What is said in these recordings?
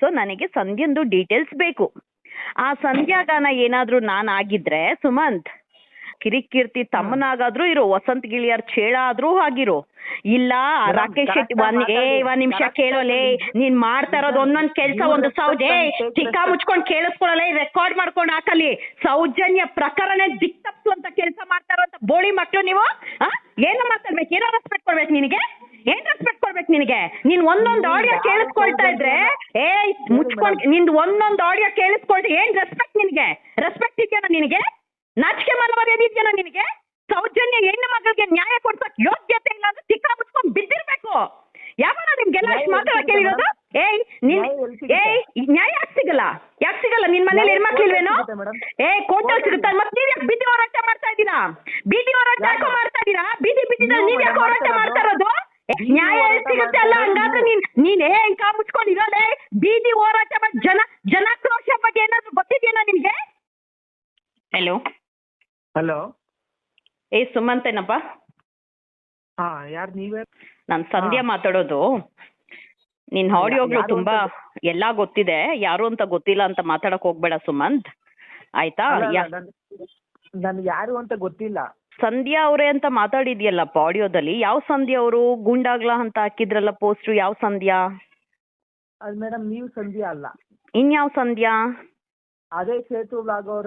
So ನನಗೆ ಸಂಧ್ಯಂದು details ಬೇಕು. ಆ ಸಂಧ್ಯಾಗಾನ ಏನಾದ್ರೂ ನಾನು ಆಗಿದ್ರೆ ಸುಮಂತ್ ಕಿರಿಕೀರ್ತಿ ತಮ್ಮನಾಗಾದ್ರೂ ಇರೋ ವಸಂತ್ ಗಿಳಿಯರ್ ಚೇಳ ಆದ್ರೂ ಆಗಿರೋ. ಇಲ್ಲ ರಾಕೇಶ್ ಶೆಟ್ಟಿ ಒಂದ್ ಏ. ಒಂದ್ ನಿಮಿಷ ಕೇಳೋಲೆ. ನೀನ್ ಮಾಡ್ತಾ ಇರೋದು ಒಂದೊಂದ್ ಕೆಲ್ಸ ಒಂದು ಸೌಜೆ ಚಿಕ್ಕ ಮುಚ್ಕೊಂಡ್ ಕೇಳಿಸ್ಕೊಳಲೆ ರೆಕಾರ್ಡ್ ಮಾಡ್ಕೊಂಡು ಹಾಕಲಿ ಸೌಜನ್ಯ ಪ್ರಕರಣ ದಿಕ್ ತಪ್ಪು ಅಂತ ಕೆಲಸ ಮಾಡ್ತಾ ಅಂತ ಬೋಳಿ ಮಕ್ಕಳು ನೀವು ಆ? ಏನು ಮಾತಾಡ್ಬೇಕು ಏನೋ ರೆಸ್ಪೆಕ್ಟ್ ಕೊಡ್ಬೇಕು ನಿನಗೆ? ಏನ್ ರೆಸ್ಪೆಕ್ಟ್ ಕೊಡ್ಬೇಕು ನಿನಗೆ? ನೀನ್ ಒಂದೊಂದ್ ಆಡಿಯೋ ಕೇಳಿಸ್ಕೊಳ್ತಾ ಇದ್ರೆ ಏ ಮುಚ್ಕೊಂಡ್ ನಿಂದ್ ಒಂದೊಂದ್ ಆಡಿಯೋ ಕೇಳಿಸ್ಕೊಳ್ತಾ ಏನ್ ರೆಸ್ಪೆಕ್ಟ್ ನಿನಗೆ? ರೆಸ್ಪೆಕ್ಟ್ ಇದೆಯಾ ನಿನಗೆ? ನಾಚಿಕೆ ಮನವರ್ಯಾದೆ ಇದೆಯಾ ನಿನಗೆ? ಸೌಜನ್ಯ ಹೆಣ್ಣು ಮಗಳಿಗೆ ನ್ಯಾಯ ಕೊಡ್ಸಕ್ ಯೋಗ್ಯತೆ ಇಲ್ಲ ಅಂದ್ರೆ ಚಿಕ್ಕ ಮುಚ್ಕೊಂಡ್ ಬಿದ್ದಿರ್ಬೇಕು. ಯಾವಾಗ ನಿಮ್ಗೆಲ್ಲ ಮಾತಾಡಕ್ಕೆ ಹೇಳಿರೋದು ಏಯ್ ನಿನ್? ಏಯ್ ನ್ಯಾಯ ಯಾಕೆ ಸಿಗಲ್ಲ? ಯಾಕೆ ಸಿಗಲ್ಲ? ನಿನ್ ಮನೇಲಿ ಹೆಣ್ಮಕ್ಳಿಲ್ವೇನೋ ಏ ಕೋರ್ಟಲ್ಲಿ ಸಿಗುತ್ತ ಮತ್ತೆ ನೀವ್ ಯಾಕೆ ಬೀದಿ ಹೋರಾಟ ಮಾಡ್ತಾ ಇದ್ದೀರಾ? ಬೀದಿ ಹೋರಾಟ? ಯಾಕೋ ಮಾಡ್ತಾ ಇದ್ದೀರಾ? ಬೀದಿ ಬೀದಿದಲ್ಲಿ ನೀವು ಯಾಕೆ ಹೋರಾಟ ಮಾಡ್ತಾ ಇರೋದು? ನ್ಯಾಯ ಎಲ್ಲಿ ಸಿಗುತ್ತೆ ಅಲ್ಲ? ಹಂಗಾದ್ರೆ ನೀನ್ ನೀನ್ ಏ ಕಾ ಮುಚ್ಕೊಂಡಿರೋದೇ ಬೀದಿ ಹೋರಾಟ ಬಗ್ಗೆ ಜನ ಜನಾಕ್ರೋಶ ಬಗ್ಗೆ ಏನಾದ್ರು ಗೊತ್ತಿದೆಯಾ ನಿನ್ಗೆ? ಹಲೋ ಹಲೋ ಏ ಸುಮಂತೇನಪ್ಪ. ಹಾ ಯಾರು ನೀವೇ? ನಾನು ಸಂಧ್ಯಾ ಮಾತಾಡೋದು. ನಿನ್ ಆಡಿಯೋಗಳು ತುಂಬಾ ಎಲ್ಲಾ ಗೊತ್ತಿದೆ. ಯಾರು ಅಂತ ಗೊತ್ತಿಲ್ಲ ಅಂತ ಮಾತಾಡಕ್ ಹೋಗ್ಬೇಡ ಸುಮಂತ್. ಆಯ್ತಾ? ನನ್ಗೆ ಯಾರು ಅಂತ ಗೊತ್ತಿಲ್ಲ. ಸಂಧ್ಯಾ ಅವರೇ ಅಂತ ಮಾತಾಡಿದ್ಯಲ್ಲಪ್ಪ ಆಡಿಯೋದಲ್ಲಿ? ಯಾವ ಸಂಧ್ಯಾ ಅವರು? ಗುಂಡಾಗ್ಲ ಅಂತ ಹಾಕಿದ್ರಲ್ಲ ಪೋಸ್ಟ್ ಯಾವ ಸಂಧ್ಯಾ? ಅದು ಮೇಡಮ್ ನೀವು ಸಂಧ್ಯಾ ಅಲ್ಲ. ಇನ್ಯಾವ ಸಂಧ್ಯಾ? ಅದೇ ಸೇತು ಬ್ಲಾಗ್ ಅವರ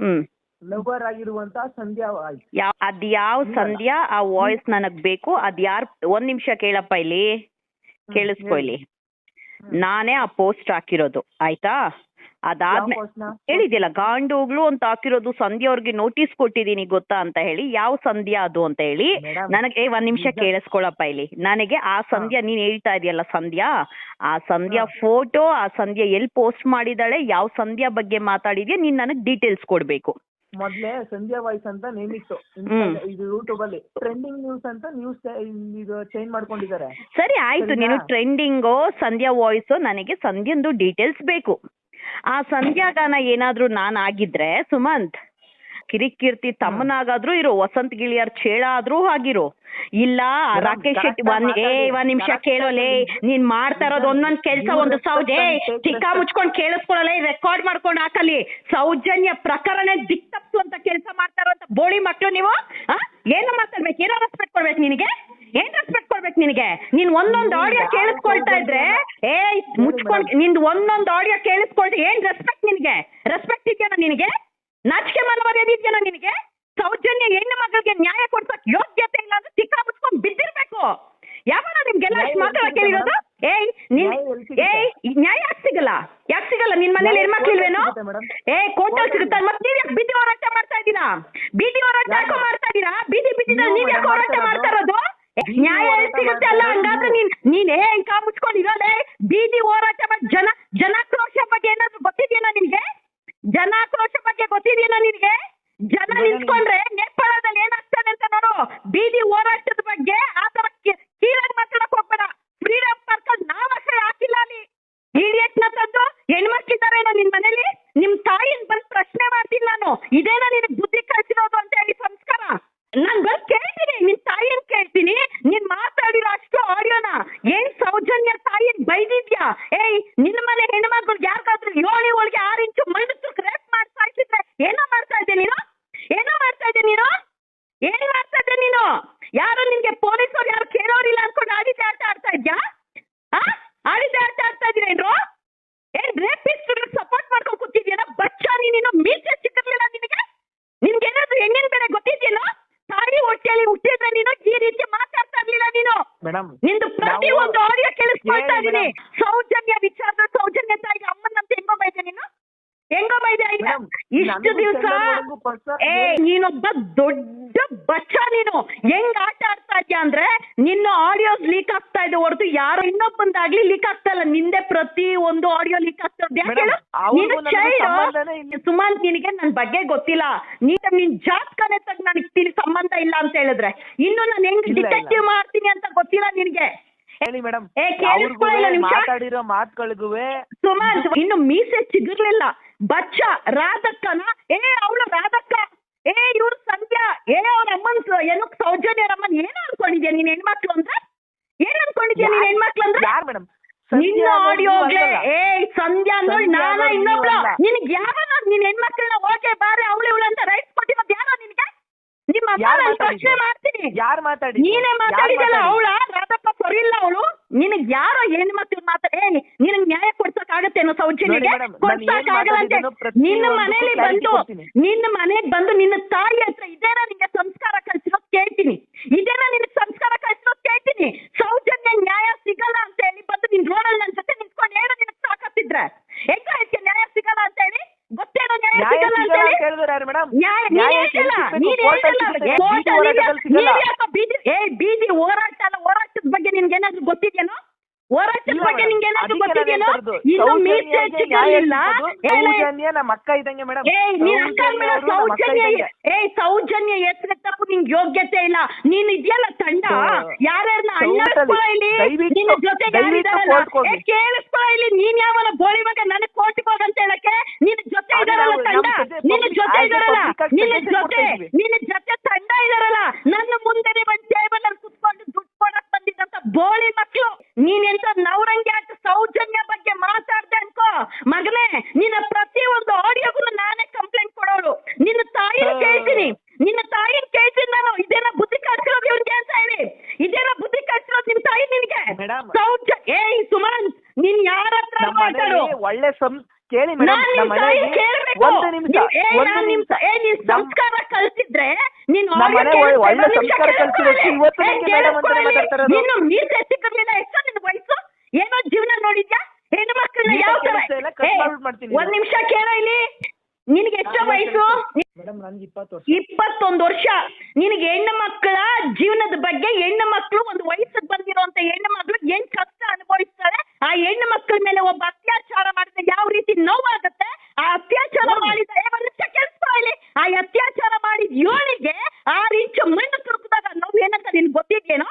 ಹ್ಮ್. ಲವರ್ ಆಗಿರುವಂತ ಸಂಧ್ಯಾ ಅದ್ ಯಾವ ಸಂಧ್ಯಾ? ಆ ವಾಯ್ಸ್ ನನಗ್ ಬೇಕು. ಅದ್ ಯಾರ್ ಒಂದ್ ನಿಮಿಷ ಕೇಳಪ್ಪ ಇಲ್ಲಿ. ಕೇಳಿಸ್ಕೊ ಇಲ್ಲಿ. ನಾನೇ ಆ ಪೋಸ್ಟ್ ಹಾಕಿರೋದು. ಆಯ್ತಾ? ಅದಾದ್ಮೇಲೆ ಹೇಳಿದ್ಯಲ್ಲ ಗಾಂಡೋಗ್ಲು ಅಂತ ಹಾಕಿರೋದು ಸಂಧ್ಯಾ ಅವ್ರಿಗೆ ನೋಟಿಸ್ ಕೊಟ್ಟಿದ್ದೀನಿ ಗೊತ್ತಾ ಅಂತ ಹೇಳಿ ಯಾವ ಸಂಧ್ಯಾ ಅದು ಅಂತ ಹೇಳಿ ನನಗೆ ಒಂದ್ ನಿಮಿಷ ಕೇಳಿಸ್ಕೊಳಪ್ಪ ಇಲ್ಲಿ. ನನಗೆ ಆ ಸಂಧ್ಯಾ ನೀನ್ ಹೇಳ್ತಾ ಇದೆಯಲ್ಲ ಸಂಧ್ಯಾ ಆ ಸಂಧ್ಯಾ ಫೋಟೋ ಆ ಸಂಧ್ಯಾ ಎಲ್ಲಿ ಪೋಸ್ಟ್ ಮಾಡಿದಾಳೆ ಯಾವ ಸಂಧ್ಯಾ ಬಗ್ಗೆ ಮಾತಾಡಿದ್ಯಾ ನೀನ್ ನನಗ್ ಡೀಟೇಲ್ಸ್ ಕೊಡ್ಬೇಕು. ಮೊದ್ಲೇ ಸಂಧ್ಯಾ ವಾಯ್ಸ್ ಅಂತ ನೇಮ್ ಇತ್ತು. ಇದು ಯೂಟ್ಯೂಬ್ ಅಲ್ಲಿ. ಟ್ರೆಂಡಿಂಗ್ ನ್ಯೂಸ್ ಅಂತ ನ್ಯೂಸ್ ಇದು ಚೇಂಜ್ ಮಾಡ್ಕೊಂಡಿದ್ದಾರೆ. ಸರಿ ಆಯ್ತು? ನೀನು ಟ್ರೆಂಡಿಂಗ್ ಸಂಧ್ಯಾ ವಾಯ್ಸ್ ನನಗೆ ಸಂಧ್ಯಂದು ಡೀಟೇಲ್ಸ್ ಬೇಕು. ಆ ಸಂಧ್ಯಾಗಾನ ಏನಾದ್ರೂ ನಾನ್ ಆಗಿದ್ರೆ ಸುಮಂತ್ ಕಿರಿಕೀರ್ತಿ ತಮ್ಮನಾಗಾದ್ರೂ ಇರು ವಸಂತ್ ಗಿಳಿಯರ್ ಚೇಳ ಆದ್ರೂ ಆಗಿರೋ. ಇಲ್ಲ ರಾಕೇಶ್ ಶೆಟ್ಟಿ ಒಂದ್ ಏ. ಒಂದ್ ನಿಮಿಷ ಕೇಳೋಲೇ. ನೀನ್ ಮಾಡ್ತಾ ಇರೋದು ಒಂದೊಂದ್ ಕೆಲ್ಸ ಒಂದು ಸೌಜೆ. ಚಿಕ್ಕ. ಮುಚ್ಕೊಂಡ್ ಕೇಳಿಸ್ಕೊಳಲೆ ರೆಕಾರ್ಡ್ ಮಾಡ್ಕೊಂಡು ಹಾಕಲಿ. ಸೌಜನ್ಯ ಪ್ರಕರಣ ದಿಕ್ಕಪ್ಪು ಅಂತ ಕೆಲಸ ಮಾಡ್ತಾ ಇರೋ ಬೋಳಿ ಮಕ್ಳು ನೀವು? ಏನು ಮಾತಾಡ್ಬೇಕು ಏನೋ ರೆಸ್ಪೆಕ್ಟ್ ಕೊಡ್ಬೇಕು ನಿನಗೆ? ಏನ್ ರೆಸ್ಪೆಕ್ಟ್ ಕೊಡ್ಬೇಕು ನಿನಗೆ? ನೀನ್ ಒಂದೊಂದ್ ಆಡಿಯೋ ಕೇಳಿಸ್ಕೊಳ್ತಾ ಇದ್ರೆ ಏ ಮುಚ್ಕೊಂಡ್ ನಿನ್ ಒಂದೊಂದು ಆಡಿಯೋ ಕೇಳಿಸ್ಕೊಳ್ತಾ ಏನ್ ರೆಸ್ಪೆಕ್ಟ್ ನಿನಗೆ? ರೆಸ್ಪೆಕ್ಟ್ ಇದೆಯಾ ನಿನಗೆ? ನಾಚಿಕೆ ಮನವರ್ಯಾದೆ ಇದೆಯಾ ನಿನಗೆ? ಸೌಜನ್ಯ ಹೆಣ್ಣು ಮಗಳಿಗೆ ನ್ಯಾಯ ಕೊಡ್ಸಕ್ ಯೋಗ್ಯತೆ ಇಲ್ಲ ಅಂದ್ರೆ ಚಿಕ್ಕ ಮುಚ್ಕೊಂಡ್ ಬಿದ್ದಿರ್ಬೇಕು. ಯಾವಾಗ ನಿಮ್ಗೆಲ್ಲ ಅಷ್ಟ್ ಕೇಳಿರೋದು? ಏಯ್ ನಿನ್? ಏಯ್ ಈ ನ್ಯಾಯ ಯಾಕೆ ಸಿಗಲ್ಲ? ಯಾಕೆ ಸಿಗಲ್ಲ? ನಿನ್ ಮನೇಲಿ ಹೆಣ್ಮಕ್ಳಿಲ್ವೇನೋ ಏ ಕೋರ್ಟಲ್ಲಿ ಸಿಗುತ್ತ? ಮತ್ತೆ ನೀವ್ ಯಾಕೆ ಬೀದಿ ಹೋರಾಟ ಮಾಡ್ತಾ ಇದ್ದೀರಾ? ಬೀದಿ ಹೋರಾಟ ಮಾಡ್ತಾ ಇದ್ದೀರಾ? ಬೀದಿ ಬೀದಿದಲ್ಲಿ ನೀವು ಯಾಕೆ ಹೋರಾಟ ಮಾಡ್ತಾ ಇರೋದು? ನ್ಯಾಯ ಸಿಗುತ್ತೆ ಅಲ್ಲ? ಹಂಗಾದ್ರೆ ನೀನ್ ನೀನ್ ಕಾ ಮುಚ್ಕೊಂಡಿರೋದೇ ಬೀದಿ ಹೋರಾಟ ಬಗ್ಗೆ ಜನ ಜನಾಕ್ರೋಶ ಬಗ್ಗೆ ಏನಾದ್ರು ಗೊತ್ತಿದೆಯಾ ನಿನ್ಗೆ? ಜನಾಕ್ರೋಶ ಬಗ್ಗೆ ಗೊತ್ತಿದೆಯಾ ನಿನ್ಗೆ? ಜನ ನಿಂತ್ಕೊಂಡ್ರೆ ನೇಪಾಳದಲ್ಲಿ ಏನಾಗ್ತದೆ ಅಂತ ನೋಡು ಬೀದಿ ಹೋರಾಟದ ಬಗ್ಗೆ ಆ ತರ ಕೀಳಾಗಿ ಮಾತಾಡಕ್ ಹೋಗ್ಬೇಡ ಫ್ರೀಡಮ್ ಪಾರ್ಕ್ ಅಲ್ಲಿ ನಾವ್ ಅಷ್ಟೇ ಹಾಕಿಲ್ಲ ಅಲ್ಲಿ ಇಡಿಯಟ್ನ ತಂದು ಹೆಣ್ಮಕ್ಳಿದಾರೇನೋ ನಿನ್ ಮನೇಲಿ ನಿಮ್ ತಾಯಿನ್ ಬಂದ್ ಪ್ರಶ್ನೆ ಮಾಡ್ತೀನಿ ನಾನು ಇದೇನಾ ನಿನಗ್ ಬುದ್ಧಿ ಕಳ್ಸಿರೋದು ಅಂತ ಹೇಳಿ ಸಂಸ್ಕಾರ ನಾನ್ ಬಂದ್ ಕೇಳ್ತೀನಿ ನಿನ್ ತಾಯಿನ್ ಕೇಳ್ತೀನಿ ನೀನ್ ಮಾತಾಡಿರೋ ಅಷ್ಟು ಆಡಿಯೋನ ಏನ್ ಸೌಜನ್ಯ ತಾಯಿನ್ ಬೈದಿದ್ಯಾ ಏಯ್ ನಿನ್ ಮನೆ ಹೆಣ್ಮಕ್ಳು ಯಾರಿಗಾದ್ರೂ ಏಳು ಒಳಗೆ ಆರು ಇಂಚು ಮಣ್ಣು ರೇಪ್ ಮಾಡ್ತಾ ಇದ್ರೆ ಏನೋ ಮಾಡ್ತಾ ಇದ್ದೆ ನೀನು ಏನೋ ಮಾಡ್ತಾ ಇದ್ದೆ ನೀನು ಏನ್ ಮಾಡ್ತಾ ಇದ್ದೆ ನೀನು ಯಾರು ನಿನ್ಗೆ ಪೊಲೀಸರು ಯಾರು ಕೇಳೋರಿಲ್ಲ ಅನ್ಕೊಂಡು ಆಡಿದ್ದೆ ಆಟ ಆಡ್ತಾ ಇದ್ಯಾ ಆ ಆಡಿದ್ದೆ ಆಟ ಆಡ್ತಾ ಇದ್ದೀರೇನ್ರು ಏನ್ ರೇಪಿಸ್ಟ್ ಸಪೋರ್ಟ್ ಮಾಡ್ಕೊಂಡು ಕೂತಿದ್ಯೇನೋ ಬಚ್ಚ ನೀನು ಮೀಸೆ ಸಿಕ್ಕಿರ್ಲಿಲ್ಲ ನಿನಗೆ ನಿನ್ಗೆ ಏನಾದ್ರು ಹೆಣ್ಣಿನ ಬೆಲೆ ಗೊತ್ತಿದ್ಯೇನೋ ತಾಯಿ ಹೊಟ್ಟೆಯಲ್ಲಿ ಹುಟ್ಟಿದ್ರೆ ನೀನು ಈ ರೀತಿ ಮಾತಾಡ್ತಾ ಇರ್ಲಿಲ್ಲ ನೀನು ಮೇಡಮ್ ನಿಂದು ಪ್ರತಿ ಒಂದು ಆಡಿಯೋ ಕೇಳಿಸ್ಕೊಳ್ತಾ ಇದೀನಿ ಸೌಜನ್ಯ ವಿಚಾರದ ಸೌಜನ್ಯ ತಾಯಿಗೆ ಅಮ್ಮನಂತ ಹೆಂಗೋ ಬೈದೆ ನೀನು ಹೆಂಗೋ ಬೈದೆ ಐಡಿಯಾ ಇಷ್ಟು ದಿವಸ ಏ ನೀನೊಬ್ಬ ದೊಡ್ಡ ಬಚ್ಚ ನೀನು. ಹೆಂಗ್ ಆಟ ಆಡ್ತಾ ಇದ್ಯಾ ಅಂದ್ರೆ ನಿನ್ನ ಆಡಿಯೋಸ್ ಲೀಕ್ ಆಗ್ತಾ ಇದೆ ಹೊರತು ಯಾರು ಇನ್ನೊಬ್ಬಂದಾಗ್ಲಿ ಲೀಕ್ ಆಗ್ತಾ ಇಲ್ಲ. ನಿಂದೆ ಪ್ರತಿ ಒಂದು ಆಡಿಯೋ ಲೀಕ್ ಆಗ್ತಾ ಇಲ್ಲ. ಸುಮಂತ್ ನಿನಗೆ ನನ್ ಬಗ್ಗೆ ಗೊತ್ತಿಲ್ಲ. ನೀನ್ ನಿನ್ ಜಾತಕನೇ ತಗ್ ನನಗೆ ತಿಳಿ ಸಂಬಂಧ ಇಲ್ಲ ಅಂತ ಹೇಳಿದ್ರೆ. ಇನ್ನು ನಾನು ಹೆಂಗ್. ಡಿಟೆಕ್ಟಿವ್ ಮಾಡ್ತೀನಿ ಅಂತ ಗೊತ್ತಿಲ್ಲ ನಿನಗೆ. ಹೇಳಿ ಮೇಡಮ್ ಏ, ಕೇಳಿ ನಿಮಿಷ? ಮಾತಾಡಿರೋ ಮಾತುಗಳಿಗೂ ಸುಮಂತ್ ಇನ್ನು ಮೀಸೆ ಚಿಗುರ್ಲಿಲ್ಲ. ಬಚ್ಚ ರಾಧಕ್ಕನ ಏ ಅವಳು ರಾಧಕ್ಕ ಏ ಇವ್ರ ಸಂಧ್ಯಾ ಏ ಅವ್ರ ಅಮ್ಮನ್ ಸ- ಏನು ಸೌಜನ್ಯ ಅಮ್ಮನ್ ಏನು ಅನ್ಕೊಂಡಿದ್ಯಾ ನೀನ್ ಹೆಣ್ಮಕ್ಳು ಅಂದ್ರೆ? ಏನ್ ಅನ್ಕೊಂಡಿದ್ಯಾ ನೀನ್ ಹೆಣ್ಮಕ್ಳು ಅಂದ್ರೆ? ಯಾರ್ ಮೇಡಮ್? ನಿನ್ನ ಆಡಿಯೋಗ್ಲೆ ಏ ಸಂಧ್ಯಾ ಅಂದ್ರೆ ಸಂಧ್ಯಾ ನಾನ ಅನ್ನೋದು ಇನ್ನೊಬ್ಳು. ನೀವಲ್ಲ. ನಿನಗೆ ಯಾರೋ ನಿನ್ ಹೆಣ್ಮಕ್ಳನ್ನ ಹೋಗೆ ಬಾರೆ ಅವಳು ಇವಳು ಅಂತ ರೈಟ್ಸ್ ಕೊಟ್ಟಿರೋದು ಯಾರೋ ನಿನ್ಗೆ? ನಿಮ್ಮ ಅಮ್ಮ ಯಾರ್ ನಾನು ಪ್ರಶ್ನೆ ಮಾತಾಡಿದ್ದು? ಮಾಡ್ತೀನಿ. ಯಾರ್ ಮಾತಾಡಿ ನೀನೇ ಮಾತಾಡಿದಲ್ಲ ಅವಳ? ಸರಿಯಿಲ್ಲ ಅವಳು. ನಿನಗ್ ಯಾರೋ ಹೆಣ್ಮಕ್ಳು ಮಾತಾಡ ಏ ನಿನಗ್ ನ್ಯಾಯ ಕೊಡ್ಸಕ್ ಆಗತ್ತೇನೋ ಸೌಜನ್ಯಗೆ ನಾನು ಕೊಡ್ಸಕ್ ಆಗಲ್ಲಂತೆ ನಿನ್ನ ಮನೇಲಿ ಬಂದು. ನಿನ್ನ ಮನೆಗ್ ಬಂದು ನಿನ್ನ ತಾಯಿ ಹತ್ರ ಇದೇನಾ ನಿಂಗೆ ಸಂಸ್ಕಾರ ಕಲ್ಸಿರೋದ್ ಕೇಳ್ತೀನಿ. ಇದೇನಾ ನಿನ್ ಸಂಸ್ಕಾರ ಕಲ್ಸಿರೋದ್ ಕೇಳ್ತೀನಿ. ಸೌಜನ್ಯ ನ್ಯಾಯ ಸಿಗಲ್ಲ ಅಂತ ಹೇಳಿ ಬಂದು ನಿನ್ ರೋಡಲ್ಲಿ ನನ್ ಜೊತೆ ನಿಂತ್ಕೊಂಡು ಹೇಳು ನಿನಗ್ ಸಾಕತ್ತಿದ್ರೆ. ಹೆಂಗ ಇದಕ್ಕೆ ನ್ಯಾಯ ಸಿಗಲ್ಲ ಅಂತ ಹೇಳಿ? ಗೊತ್ತೇನೋ ನ್ಯಾಯ ಸಿಗಲ್ಲ ಅಂತ ಹೇಳಿ? ನ್ಯಾಯ ನೀನ್ ಹೇಳಲ್ಲ ನೀನ್ ಬೀದಿ ಕೋರ್ಟಲ್ಲಿ ಅಲ್ಲ ಹೋರಾಟದ ಬಗ್ಗೆ ನಿನ್ಗೆ ಗೊತ್ತಿದ್ಯೇನೋ? ಹೋರಾಟದ ಬಗ್ಗೆ madam, ನಿಂಗೆ ಏನಾದ್ರು ಅದಕ್ಕೆ ನಾನು ಗೊತ್ತಿದ್ಯೇನೋ. ಇನ್ನು ಮೀಸೆ ಸೌಜನ್ಯ ನಮ್ಮ ಅಕ್ಕ ಇದ್ದಂಗೆ ಮೇಡಮ್. ಏ ನೀನ್ ಅಕ್ಕ ಅಂದ್ಮೇಲೆ ಸೌಜನ್ಯ ಏ ಸೌಜನ್ಯ ನಿಂಗೆ ಯೋಗ್ಯತೆ ಇಲ್ಲ. ನೀನ್ ಇದೆಯಲ್ಲ ತಂಡ? ಹ್ಮ್. ಯಾರ್ಯಾರನ್ನ. ಅಣ್ಣಸ್ಕೊಳ ಇಲ್ಲಿ? ದಯವಿಟ್ಟು- ನಿನ್ನ ಜೊತೆಗೆ ದಯವಿಟ್ಟು court ಹೋಗಿ. ಏ ಕೇಳಿಸ್ಕೊಳ ಇಲ್ಲಿ. ನೀನ್ ಯಾವನ ಬೋಳಿ ಮಗ? ನನಗ್ ಕೋರ್ಟಿಗೆ ಹೋಗಂತ ಹೇಳಕ್ಕೆ? ನಿನ್ನ ಜೊತೆ ಇದಾರಲ್ಲ ತಂಡ? ನಿನ್ನ ಜೊತೆ ಇದಾರಲ್ಲ ನಿನ್ನ ಜೊತೆ ನಿನ್ನ ಜೊತೆ ತಂಡ ಇದಾರಲ್ಲ ನನ್ನ ಮುಂದೆನೆ ಬಂದ್ ಟೇಬಲ್ ಅಲ್ಲಿ ಕುತ್ಕೊಂಡು ದುಡ್ಡು ಕೊಡಕ್ ಬಂದಿದ್ದಂತ ಬೋಳಿ ಮಕ್ಳು ನೀನ್ ಎಂತ ನವರಂಗಿ ಆಟ ಸೌಜನ್ಯ ಬಗ್ಗೆ ಮಾತಾಡ್ದೆ ಅನ್ಕೋ ಮಗನೇ ನಿನ್ನ ಪ್ರತಿ ಒಂದು ಆಡಿಯೋಗೂ ನಾನೇ ಕಂಪ್ಲೇಂಟ್ ಕೊಡೋಳು ನಿನ್ನ ತಾಯಿನ ಹಾ. ಕೇಳ್ತೀನಿ ನಿನ್ನ ತಾಯಿನ ಕೇಳ್ತೀನಿ ನಾನು ಇದೇನ ಬುದ್ಧಿ ಕಳ್ಸಿರೋದು ಇವ್ನಿಗೆ ಅಂತ ಹೇಳಿ ಇದೇನ ಬುದ್ಧಿ ಕಳ್ಸಿರೋದು ನಿನ್ ತಾಯಿ ನಿನ್ಗೆ Madam. ಸೌಜ ಏಯ್ ಸುಮಂತ್ ನೀನ್ ಯಾರ ಹತ್ರ ನಮ್ಮ ಮಾತಾಡು ಮನೇಲಿ ಒಳ್ಳೆ ಸಂ ಕೇಳಿ ಮೇಡಮ್ ನಾನ್ ನಮ್ಮ ತಾಯಿ ಮನೆಯಲ್ಲಿ ಕೇಳ್ಬೇಕು. ಒಂದು ನಿಮಿಷ ನೀವ್- ಏ, ಒಂದು ನಾನ್ ನಿಮ್ ನಿಮಿಷ. ಏ ನೀನ್ ನಮ್ಮ- ಸಂಸ್ಕಾರ ಕಲ್ಸಿದ್ರೆ ನೀನ್ ನಮ್ಮ audio ಮನೆ ಕೇಳಿಸ್ಕೊ, ಒಳ್ಳೆ ಒಂದ್ ನಿಮಿಷ ಸಂಸ್ಕಾರ ಕೇಳಿಸ್ಕೊ ಕಲ್ಸಿರೋದು ಇಲ್ಲಿ. ಇವತ್ತು ಏ, ನಿಮ್ಗೆ ಮೇಡಮ್ ಅಂತಾನೆ ಕೇಳಿಸ್ಕೊ ಇಲ್ಲಿ. ಮಾತಾಡ್ತಾ ಇರೋದು. ನೀನು ಮೀಸೆ ಸಿಕ್ಕಿರ್ಲಿಲ್ಲ ಎಷ್ಟು ನಿನ್ ವಯಸ್ಸು. ಏನೋ ಜೀವನ ನೋಡಿದ್ಯಾ? ಹೆಣ್ಣು ಮಕ್ಕಳನ್ನ ಯಾವ ತರ cut ಏ, ಮಾಡ್ತೀನಿ ಒಂದ್ ನಿಮಿಷ ಕೇಳೋ ಇಲ್ಲಿ. ನಿನ್ಗೆ ಎಷ್ಟೋ ವಯಸ್ಸು. ಮೇಡಮ್ ನನ್ಗೆ ಇಪ್ಪತ್ತು ವರ್ಷ. ಇಪ್ಪತ್ತೊಂದು ವರ್ಷ. ನಿನಗೆ ಹೆಣ್ಣು ಮಕ್ಕಳ ಜೀವನದ ಬಗ್ಗೆ ಹೆಣ್ಣು ಮಕ್ಕಳು ಒಂದು ವಯಸ್ಸಿಗೆ ಬಂದಿರುವಂತ ಹೆಣ್ಣು ಮಕ್ಳು ಏನ್ ಕಷ್ಟ ಅನುಭವಿಸ್ತಾರೆ? ಆ ಹೆಣ್ಣು ಮಕ್ಕಳ ಮೇಲೆ ಒಬ್ಬ ಅತ್ಯಾಚಾರ ಮಾಡಿದ್ರೆ ಯಾವ ರೀತಿ ನೋವಾಗುತ್ತೆ? ಆ ಅತ್ಯಾಚಾರ ಮಾಡಿದ ನಿಮಿಷ ಇಲ್ಲಿ. ಆ ಅತ್ಯಾಚಾರ ಮಾಡಿದ ಯೋಳಿಗೆ ಆರು ಇಂಚು ಮಣ್ಣು ತುರುಕಿದಾಗ ನೋವು ಏನಂತ ನಿನ್ ಗೊತ್ತಿದ್ಯೇನೋ?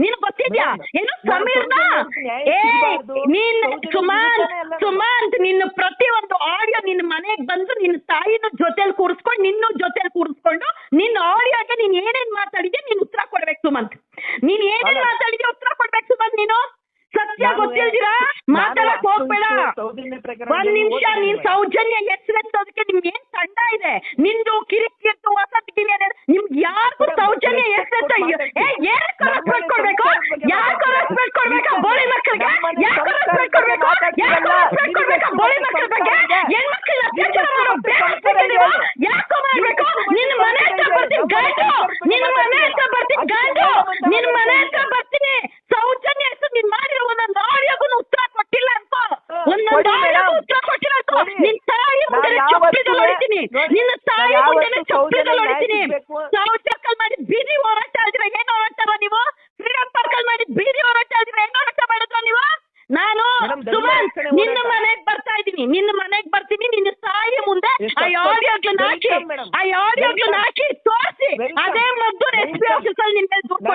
ನೀನು ಗೊತ್ತಿದ್ಯಾ? ಏನು ಸಮೀರ್ನ? ಏ ನೀನ್ ಸುಮಾನ್ ಸುಮಾಂತ್ ನಿನ್ನ ಪ್ರತಿ ಒಂದು ಆಡಿಯೋ ನಿನ್ನ ಮನೆಗೆ ಬಂದು ನಿನ್ನ ತಾಯಿನ ಜೊತೆಲಿ ಕೂರಿಸ್ಕೊಂಡು ನಿನ್ನ ಜೊತೆಲಿ ಕೂರಿಸ್ಕೊಂಡು ನಿನ್ನ ಆಡಿಯೋಗೆ ನೀನ್ ಏನೇನ್ ಮಾತಾಡಿದ್ಯಾ ನೀನ್ ಉತ್ತರ ಕೊಡ್ಬೇಕು ಸುಮಂತ್. ನೀನ್ ಏನೇನ್. ಮಾತಾಡಿದ್ಯಾ ಉತ್ತರ ಕೊಡ್ಬೇಕು ಸುಮಂತ್ ನೀನು. ಸತ್ಯ ಗೊತ್ತಿಲ್ದಿರಾ? ಮಾತಾಡಕ್ ಹೋಗ್ಬೇಡ. ಒಂದ್ ನಿಮಿಷ ನೀನ್. ಸೌಜನ್ಯ ಹೆಸರೆತ್ತೋದಕ್ಕೆ ನಿಮ್ಗೆ ಏನ್ ತಂಡ ಇದೆ? ನಿಂದು ಕಿರಿಕಿರ್ತು ವಸತಿ ನಿಮ್ಗೆ ಯಾರಿಗೂ ಸೌಜನ್ಯ